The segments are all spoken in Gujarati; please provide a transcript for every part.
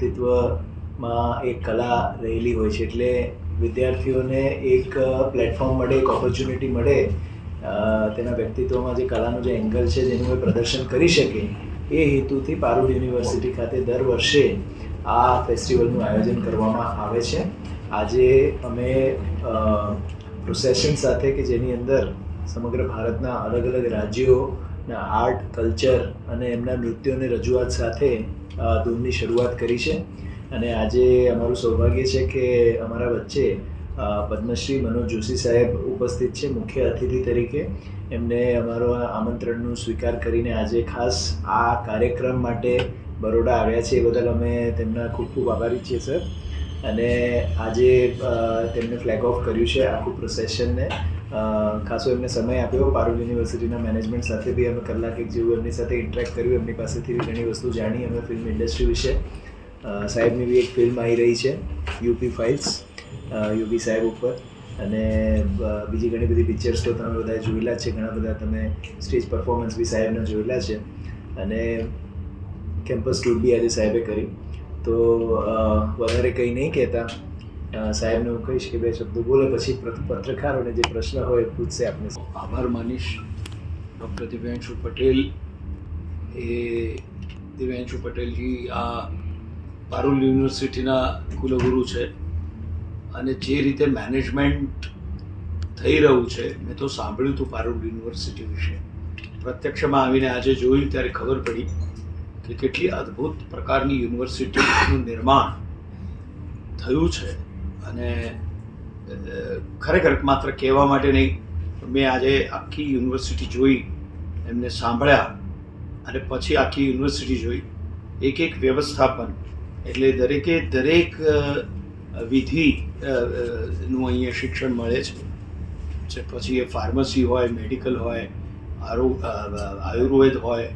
વ્યક્તિત્વમાં એક કલા રહેલી હોય છે. એટલે વિદ્યાર્થીઓને એક પ્લેટફોર્મ મળે, એક ઓપોર્ચ્યુનિટી મળે તેના વ્યક્તિત્વમાં જે કલાનું જે એંગલ છે, જેનું એ પ્રદર્શન કરી શકે, એ હેતુથી પારૂલ યુનિવર્સિટી ખાતે દર વર્ષે આ ફેસ્ટિવલનું આયોજન કરવામાં આવે છે. આજે અમે પ્રોસેશન સાથે કે જેની અંદર સમગ્ર ભારતના અલગ અલગ રાજ્યોના આર્ટ કલ્ચર અને એમના નૃત્યોની રજૂઆત સાથે ધૂમની શરૂઆત કરી છે. અને આજે અમારું સૌભાગ્ય છે કે અમારા વચ્ચે પદ્મશ્રી મનોજ જોશી સાહેબ ઉપસ્થિત છે, મુખ્ય અતિથિ તરીકે. એમને અમારો આમંત્રણનું સ્વીકાર કરીને આજે ખાસ આ કાર્યક્રમ માટે બરોડા આવ્યા છે. એ બદલ અમે તેમના ખૂબ ખૂબ આભારી છીએ, સર. અને આજે તેમને ફ્લેગ ઓફ કર્યું છે આખું પ્રોસેશનને ખાસો એમને સમય આપ્યો. પારુલ યુનિવર્સિટીના મેનેજમેન્ટ સાથે બી અમે કલાક એક જેવું એમની સાથે ઇન્ટરેક્ટ કર્યું. એમની પાસેથી ઘણી વસ્તુ જાણી અમે ફિલ્મ ઇન્ડસ્ટ્રી વિશે. સાહેબની બી એક ફિલ્મ આવી રહી છે, યુપી ફાઇલ્સ યુપી સાહેબ ઉપર. અને બીજી ઘણી બધી પિક્ચર્સ તો તમે બધા જોયેલા છે. ઘણા બધા તમે સ્ટેજ પરફોર્મન્સ બી સાહેબના જોયેલા છે. અને કેમ્પસ ટૂર બી આજે સાહેબે કરી. તો વધારે કંઈ નહીં કહેતા. સાહેબને હું કહીશ કે બે શબ્દો બોલે, પછી પત્રકારોને જે પ્રશ્ન હોય પૂછશે આપને. આભાર માનીશ. ડૉક્ટર દિવ્યાંશુ પટેલ એ દિવ્યાંશુ પટેલજી આ પારુલ યુનિવર્સિટીના કુલગુરુ છે અને જે રીતે મેનેજમેન્ટ થઈ રહ્યું છે, મેં તો સાંભળ્યું હતું પારુલ યુનિવર્સિટી વિશે. પ્રત્યક્ષમાં આવીને આજે જોયું ત્યારે ખબર પડી. કે કેટલી અદ્ભુત પ્રકારની યુનિવર્સિટીનું નિર્માણ થયું છે. અને ખરેખર માત્ર કહેવા માટે નહીં મેં આજે આખી યુનિવર્સિટી જોઈ, એમને સાંભળ્યા અને પછી આખી યુનિવર્સિટી જોઈ. એક એક વ્યવસ્થાપન, એટલે દરેકે દરેક વિધિ નું અહીંયા શિક્ષણ મળે છે. પછી એ ફાર્મસી હોય, મેડિકલ હોય આયુર્વેદ હોય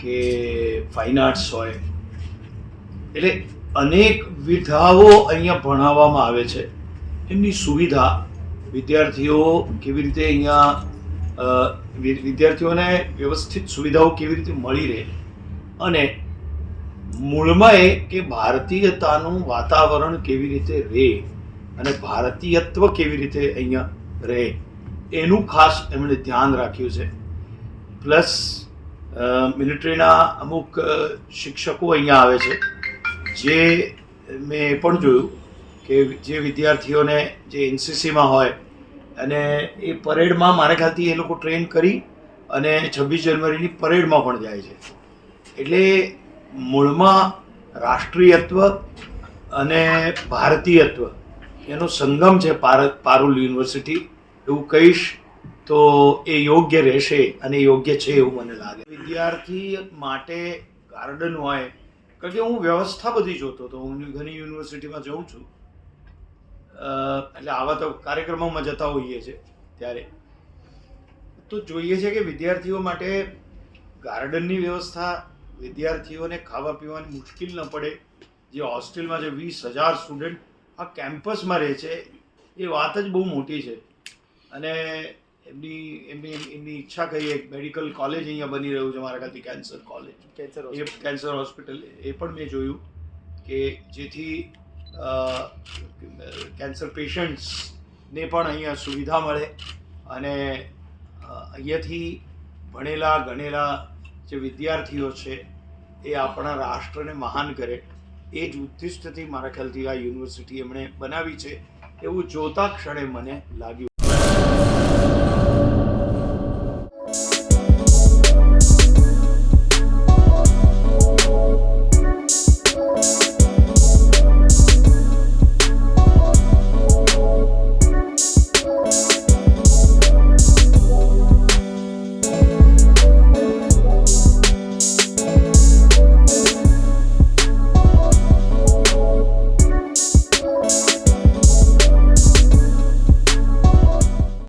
કે ફાઇન આર્ટ્સ હોય. એટલે અનેક વિધાઓ અહીંયા ભણાવવામાં આવે છે. એમની સુવિધા વિદ્યાર્થીઓ કેવી રીતે અહીંયા વિદ્યાર્થીઓને વ્યવસ્થિત સુવિધાઓ કેવી રીતે મળી રહે અને મૂળમાં એ કે ભારતીયતાનું વાતાવરણ કેવી રીતે રહે અને ભારતીયત્વ કેવી રીતે અહીંયા રહે, એનું ખાસ એમણે ધ્યાન રાખ્યું છે. પ્લસ મિલિટરીના અમુક શિક્ષકો અહીંયા આવે છે. જે મેં એ પણ જોયું કે જે વિદ્યાર્થીઓને જે એનસીસીમાં હોય અને એ પરેડમાં મારે ખ્યાલથી એ લોકો ટ્રેન કરી અને છવ્વીસ જાન્યુઆરીની પરેડમાં પણ જાય છે. એટલે મૂળમાં રાષ્ટ્રીયત્વ અને ભારતીયત્વ એનો સંગમ છે ભારત પારુલ યુનિવર્સિટી. એવું કહીશ તો એ યોગ્ય રહેશે અને યોગ્ય છે એવું મને લાગે. વિદ્યાર્થી માટે ગાર્ડન હોય, કારણ કે હું વ્યવસ્થા બધી જોતો હતો. હું ઘણી યુનિવર્સિટીમાં જઉં છું. એટલે આવા તો કાર્યક્રમોમાં જતા હોઈએ છે ત્યારે. તો જોઈએ છે કે વિદ્યાર્થીઓ માટે ગાર્ડનની વ્યવસ્થા, વિદ્યાર્થીઓને ખાવા પીવાની મુશ્કેલ ન પડે. જે હોસ્ટેલમાં જે વીસ હજાર સ્ટુડન્ટ આ કેમ્પસમાં રહે છે, એ વાત જ બહુ મોટી છે. અને એમની એમની એમની ઈચ્છા કહીએ મેડિકલ કોલેજ અહીંયા બની રહ્યું છે મારા ખ્યાલથી કેન્સર કોલેજ કેન્સર એ કેન્સર હોસ્પિટલ એ પણ મેં જોયું કે જેથી કેન્સર પેશન્ટ્સને પણ અહીંયા સુવિધા મળે અને અહીંયાથી ભણેલા ગણેલા જે વિદ્યાર્થીઓ છે એ આપણા રાષ્ટ્રને મહાન કરે. એ જ ઉદ્દિષ્ટથી મારા ખ્યાલથી આ યુનિવર્સિટી એમણે બનાવી છે. એવું જોતા ક્ષણે મને લાગ્યું.